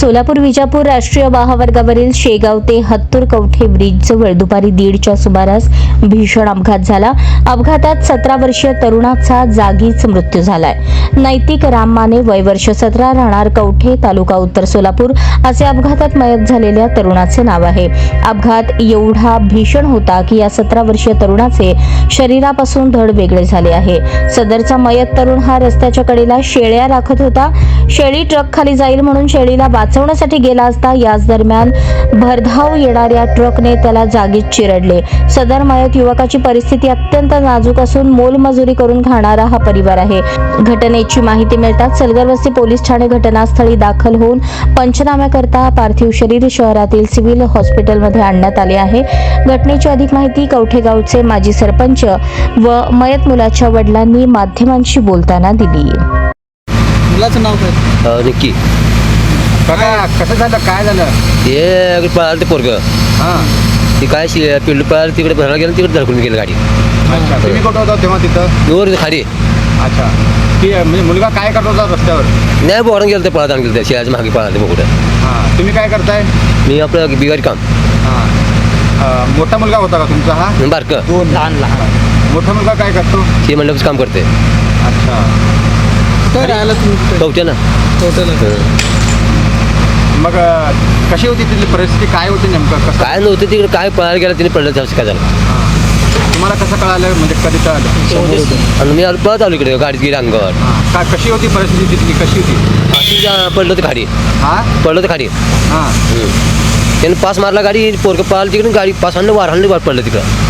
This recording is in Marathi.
सोलापूर विजापूर राष्ट्रीय महामार्गावरील शेगाव ते हत्तूर कवठे ब्रिजजवळ दुपारी दीडच्या सुमारास भीषण अपघात झाला. अपघातात सतरा वर्षीय तरुणाचा जागीच मृत्यू झालाय. नैतिक राम माने वय वर्ष सतरा राहणार कवठे तालुका उत्तर सोलापूर असे अपघातात मयत झालेल्या तरुणाचे नाव आहे. अपघात एवढा भीषण होता की या सतरा वर्षीय तरुणाचे शरीरापासून धड वेगळे झाले आहे. सदरचा मयत तरुण हा रस्त्याच्या कडेला शेळ्या राखत होता. शेळी ट्रक खाली जाईल म्हणून शेळीला वाचवण्यासाठी गेला असता याच दरम्यान भरधाव येणाऱ्या ट्रकने त्याला जागीच चिरडले. सदर मयत युवकाची परिस्थिती अत्यंत नाजूक असून मोलमजुरी करून खाणारा हा परिवार आहे. घटनेची माहिती मिळताच सलगरवस्ती पोलीस ठाणे घटनास्थळी दाखल होऊन पंचनाम्याकरता पार्थिव शरीर शहरातील सिव्हिल हॉस्पिटलमध्ये आणण्यात आले आहे. घटनेची अधिक माहिती कवठेगावचे माजी सरपंच व मयत मुलाच्या वडिलांनी माध्यमांशी बोलताना दिली. मुलाचं नाव काय? अ, निक्की काका कसं झालं? काय झालं? ते पळालं ते पोरग. हां. ती काय शि- पिल्लू पळालं तिकडे भरायला गेलं तिकडे धडकून गेलं गाडी. अच्छा तुम्ही कुठं होता तेव्हा तिथं? दूर खाली. अच्छा. ती म्हणजे मुलगा काय करत होता रस्त्यावर? नाही बोरण गेलं ते पळत आणलं त्या शिळाच्या मागे पळालं ते हां. तुम्ही काय करताय? मी आपलं बिगारी काम. हां. अं, मोठा मुलगा होता का तुमचा हा? बारकं. दोन लहान लहान. मोठा मुलगा काय करतो? हे मंडपचं काम करते अच्छा. काय राहिलं तुम्ही कवट्या ना. टोटल मग कशी होती तिथली परिस्थिती? काय होती नेमकं? कसं? काय नव्हतं तिकडे काय पळायला गेलं तिने पडलं त्याचं काय झालं? हां. तुम्हाला कसं कळालं? म्हणजे कधी कळालं? आणि मी आलो पळत आलो इकडे गाडीत गेली अंगावर. हां. का कशी होती परिस्थिती तिथली? कशी होती? अशी जा- पडलं तर खाली हां? पडलं तर खाली हां. त्याने पास मारला गाडी पोरग पळालं तिकडे गाडी पास आणलं वार आणलं वार पडलं तिकडं. हं.